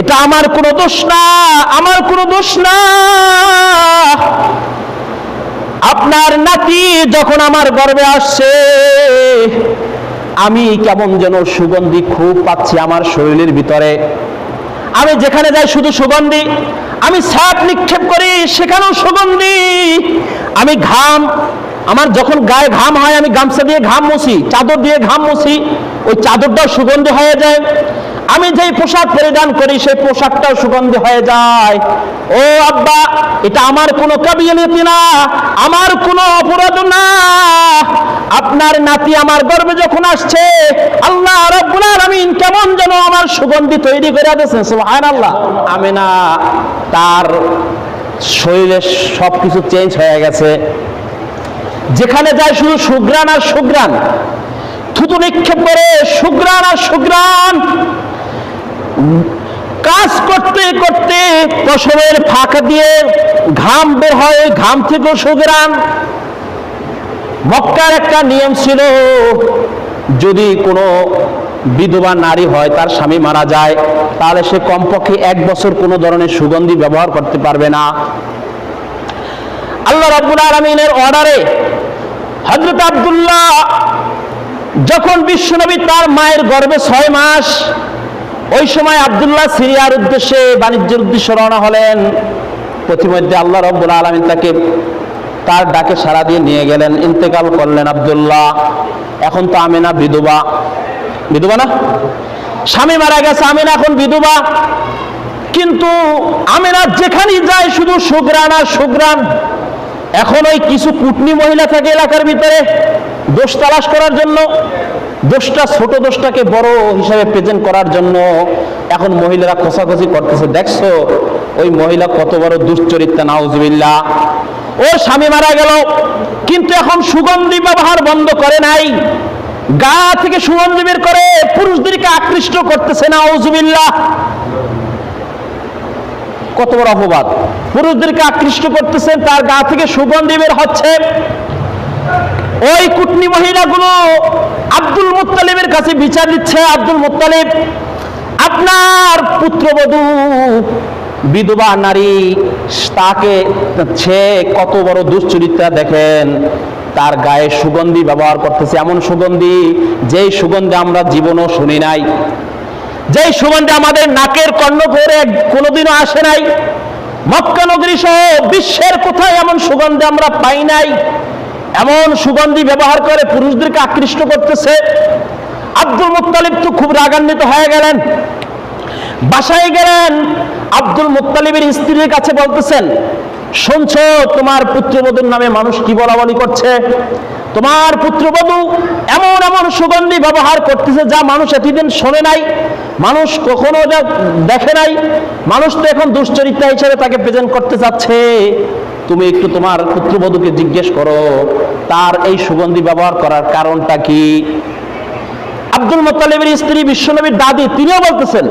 এটা আমার কোনো দোষ না, আমার কোনো দোষ না। আপনার নাতি যখন আমার গর্বে আসছে, আমি কেমন যেন সুগন্ধি খুব পাচ্ছি আমার শরীরের ভিতরে। আমি যেখানে যাই শুধু সুগন্ধি, আমি সাপ নিক্ষেপ করি সেখানেও সুগন্ধি। আমি ঘাম, আমার যখন গায়ে ঘাম হয়, আমি গামছা দিয়ে ঘাম মুছি, চাদর দিয়ে ঘাম মুছি, ওই চাদরটাও সুগন্ধি হয়ে যায়। আমি যেই পোশাক পরিধান করি, সেই পোশাকটাও সুগন্ধি হয়ে যায়। ও আব্বা, এটা আমার কোনো কাবিলিয়তি না, আমার কোনো অপরাধ না। আপনার নাতি আমার গর্বে যখন আসছে, আল্লাহ রব্বুল আলামিন কেমন যেন আমার সুগন্ধি তৈরি করে দিয়েছেন, সুবহানাল্লাহ। আমি না তার শরীরে সব কিছু চেঞ্জ হয়ে গেছে। যেখানে যায় শুধু সুগ্রাণ আর সুগ্রাণ থুতু নিক্ষেপ করে সুগ্রাণ আর সুগ্রাণ কাজ করতে করতে প্রসবের ফাঁকা দিয়ে ঘাম বের হয়, ঘাম থেকেও সুগ্রাণ মক্কার একটা নিয়ম ছিল, যদি কোনো বিধবা নারী হয়, তার স্বামী মারা যায়, তাহলে সে কমপক্ষে এক বছর কোনো ধরনের সুগন্ধি ব্যবহার করতে পারবে না। আল্লাহ রাব্বুল আলমিনের অর্ডারে হজরত আব্দুল্লাহ যখন বিশ্বনবী তার মায়ের গর্ভে ছয় মাস ওই সময় আব্দুল্লাহ সিরিয়ার উদ্দেশ্যে বাণিজ্যের উদ্দেশ্যে রওনা হলেন। প্রতিমধ্যে আল্লাহ রব্বুল আলমিন তাকে তার ডাকে সাড়া দিয়ে নিয়ে গেলেন, ইন্তেকাল করলেন আব্দুল্লাহ। এখন তো আমিনা বিধবা। বিধবা না? স্বামী মারা গেছে, আমিনা এখন বিধবা। কিন্তু আমিনা যেখানেই যায় শুধু সুগ্রাণ আর সুগ্রাণ। এখন ওই কিছু কুটনি মহিলা থাকে এলাকার ভিতরে, দোষ তালাশ করার জন্য, দোষটা ছোট দোষটাকে বড় হিসাবে প্রেজেন্ট করার জন্য এখন মহিলারা খোসাখসি করতেছে। দেখছ, ওই মহিলা কত বড় দুশ্চরিত্রা নাউজুবিল্লা ও স্বামী মারা গেল, কিন্তু এখন সুগন্ধি ব্যবহার বন্ধ করে নাই। গা থেকে সুগন্ধি বের করে, পুরুষদেরকে আকৃষ্ট করতেছে না নাউজুবিল্লাহ। কত বড় অপবাদ। পুরুষদেরকে আকৃষ্ট করতেছেন, তার গা থেকে সুগন্ধি বের হচ্ছে। ওই কুটনি মহিলাগুলো আব্দুল মুত্তালিবের কাছে বিচার দিচ্ছে, আব্দুল মুত্তালিব, আপনার পুত্রবধূ, বিধবা নারী, তাকে সে কত বড় দুশ্চরিত্রা দেখেন। তার গায়ে সুগন্ধি ব্যবহার করতেছে, এমন সুগন্ধি, যেই সুগন্ধি আমরা জীবনও শুনি নাই। যেই সুগন্ধি আমাদের নাকের কর্ণ করে কোনোদিনও আসে নাই, মক্কা নগরী সহ বিশ্বের কোথায় এমন সুগন্ধি আমরা পাই নাই, এমন সুগন্ধি ব্যবহার করে পুরুষদেরকে আকৃষ্ট করতেছে। আব্দুল মুত্তালিব তো খুব রাগান্বিত হয়ে গেলেন। বাসায় গেলেন, আব্দুল মুত্তালিবের স্ত্রীর কাছে বলতেছেন, শুনছো, তোমার পুত্রবধূর নামে মানুষ কি বলা বলি করছে? তোমার পুত্রবধূ এমন এমন সুগন্ধি ব্যবহার করতেছে যা মানুষ এতদিন শোনে নাই। মানুষ কখনো যা দেখে নাই, মানুষ তো এখন দুশ্চরিত্রা হিসেবে তাকে প্রেজেন্ট করতে চাচ্ছে তুমি একটু তোমার পুত্রবধূকে জিজ্ঞেস করো, তার এই সুগন্ধি ব্যবহার করার কারণটা কি? আব্দুল মোত্তালিবের স্ত্রী বিশ্বনবীর দাদি, তিনিও বলতেছেন,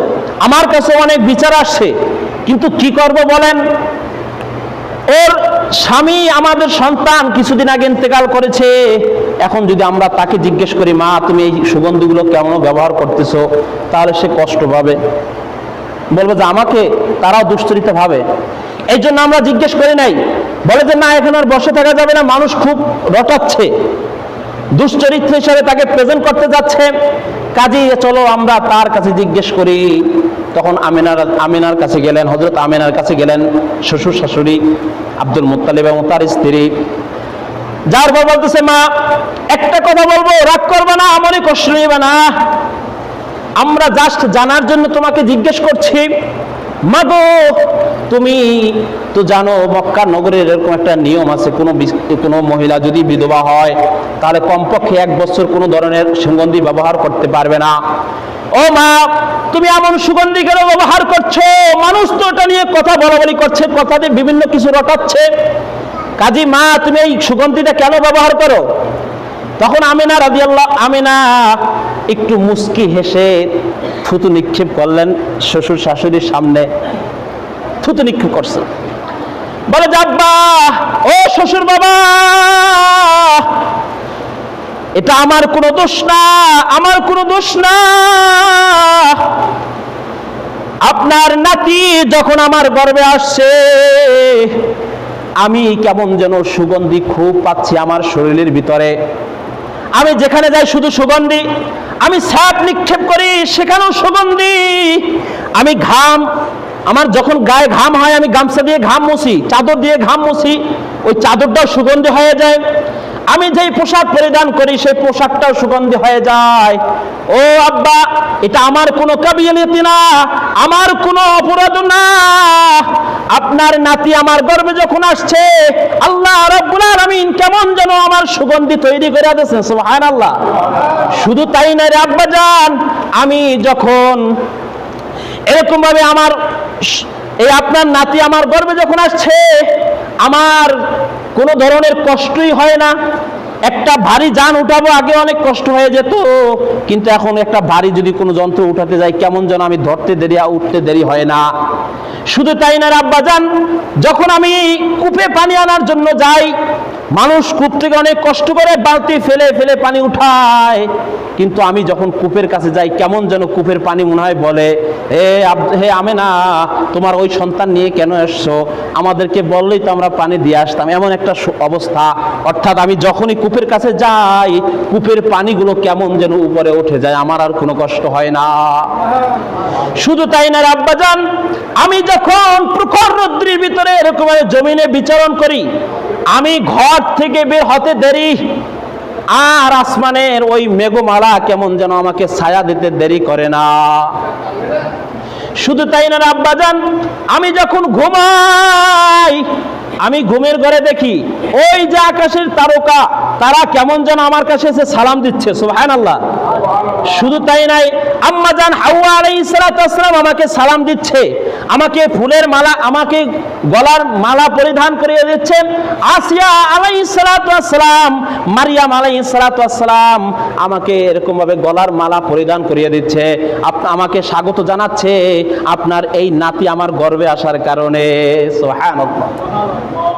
আমার কাছে অনেক বিচার আসছে, কিন্তু কি করব বলেন? ওর স্বামী আমাদের সন্তান কিছুদিন আগে ইন্তেকাল করেছে। এখন যদি আমরা তাকে জিজ্ঞেস করি, মা, তুমি এই সুগন্ধিগুলো কেমন ব্যবহার করতেছো? তাহলে সে কষ্ট পাবে। বলব যে, আমাকে তারাও দুশ্চরিত ভাবে। এই জন্য আমরা জিজ্ঞেস করি নাই। বলে যে, না, এখন আর বসে থাকা যাবে না, মানুষ খুব রটাচ্ছে। দুশ্চরিত্র হিসাবে তাকে প্রেজেন্ট করতে যাচ্ছে। কাজী চলো আমরা তার কাছে জিজ্ঞেস করি। তখন আমিনার আমিনার কাছে গেলেন হজরত আমিনার কাছে গেলেন শ্বশুর শাশুড়ি আব্দুল মুত্তালিব এবং তার স্ত্রী। যার পর বলতেছে, মা, একটা কথা বলব, রাগ করবে না আমারই কষ্ট নেবে না। আমরা জাস্ট জানার জন্য তোমাকে জিজ্ঞেস করছি মাগো তুমি তো জানো, মক্কা নগরের এরকম একটা নিয়ম আছে, কোনো কোনো মহিলা যদি বিধবা হয়, তাহলে কমপক্ষে এক বছর কোনো ধরনের সুগন্ধি ব্যবহার করতে পারবে না। ও মা, তুমি এমন সুগন্ধি কেন ব্যবহার করছ? মানুষ তো ওটা নিয়ে কথা বলা বলি করছে দিয়ে বিভিন্ন কিছু রটাচ্ছে। কাজী মা, তুমি এই সুগন্ধিটা কেন ব্যবহার করো? তখন আমিনা রাদিয়াল্লাহ, আমিনা একটু মুস্কি হেসে থুতু নিক্ষেপ করলেন শ্বশুর শাশুড়ির সামনে। থুতু নিক্ষেপ করছে। বলে যাব্বা ও শ্বশুর বাবা এটা আমার কোনো দোষ না, আমার কোনো দোষ না। আপনার নাতি যখন আমার গর্বে আসছে, আমি কেমন যেন সুগন্ধি খুব পাচ্ছি আমার শরীরের ভিতরে। আমি যেখানে যাই শুধু সুগন্ধি, আমি সাপ নিক্ষেপ করি সেখানেও সুগন্ধি। আমি ঘাম, আমার যখন গায়ে ঘাম হয়, আমি গামছা দিয়ে ঘাম মুছি, চাদর দিয়ে ঘাম মুছি, ওই চাদরটাও সুগন্ধি হয়ে যায়। আমি যেই পোশাক পরিধান করি, সেই পোশাকটাও সুগন্ধি হয়ে যায়। ও আব্বা, এটা আমার কোনো কাবিলিয়তি না, আমার কোনো অপরাধ না। আপনার নাতি আমার গর্বে যখন আসছে, আল্লাহ রব্বুল আলামিন কেমন যেন আমার সুগন্ধি তৈরি করে দিয়েছেন, সুবহানাল্লাহ। শুধু তাই না রে আব্বা জান, আমি যখন এরকম ভাবে আমার এই আপনার নাতি আমার গর্বে যখন আসছে, আমার কোনো ধরনের কষ্টই হয় না। একটা ভারী যান উঠাবো আগে অনেক কষ্ট হয়ে যেত, কিন্তু এখন একটা ভারী যদি কোনো যন্ত্র উঠাতে যাই, কেমন যেন আমি ধরতে দেরি উঠতে দেরি হয় না। শুধু তাই না রাব্বা যান যখন আমি কূপে পানি আনার জন্য যাই মানুষ কূপ থেকে অনেক কষ্ট করে বালতি ফেলে ফেলে পানি উঠায়। কিন্তু আমি যখন কূপের কাছে যাই, কেমন যেন কূপের পানি মনে হয় বলে হে হে আমে না তোমার ওই সন্তান নিয়ে কেন এসছো? আমাদেরকে বললেই তো আমরা পানি দিয়ে আসতাম। এমন একটা অবস্থা। অর্থাৎ আমি যখনই কূপের কাছে যাই, কূপের পানিগুলো কেমন যেন উপরে উঠে যায়। আমার আর কোনো কষ্ট হয় না। শুধু তাই না আব্বাজান আমি যখন প্রখর রৌদ্রের ভিতরে এরকম জমিনে বিচরণ করি আমি ঘর থেকে বের হতে দেরি। আর আসমানের ওই মেঘমালা কেমন যেন আমাকে ছায়া দিতে দেরি করে না। শুধু তাই না আব্বাজান, আমি যখন ঘুমাই, আমি ঘুমের ঘরে দেখি, ওই যে আকাশের তারকা, তারা কেমন যেন আমার কাছে এসে সালাম দিচ্ছে, সুবহানাল্লাহ। শুধু তাই নাই আম্মা জান হাওয়া সালাতু ওয়াসসালাম আমাকে সালাম দিচ্ছে, আমাকে ফুলের মালা, আমাকে গলার মালা পরিধান করিয়ে দিচ্ছেন আসিয়া সালাতু ওয়াসসালাম, মারিয়াম সালাতু ওয়াসসালাম আমাকে এরকম ভাবে গলার মালা পরিধান করিয়ে দিচ্ছে, আপ- আমাকে স্বাগত জানাচ্ছে, আপনার এই নাতি আমার গর্বে আসার কারণে। সুবহানাল্লাহ।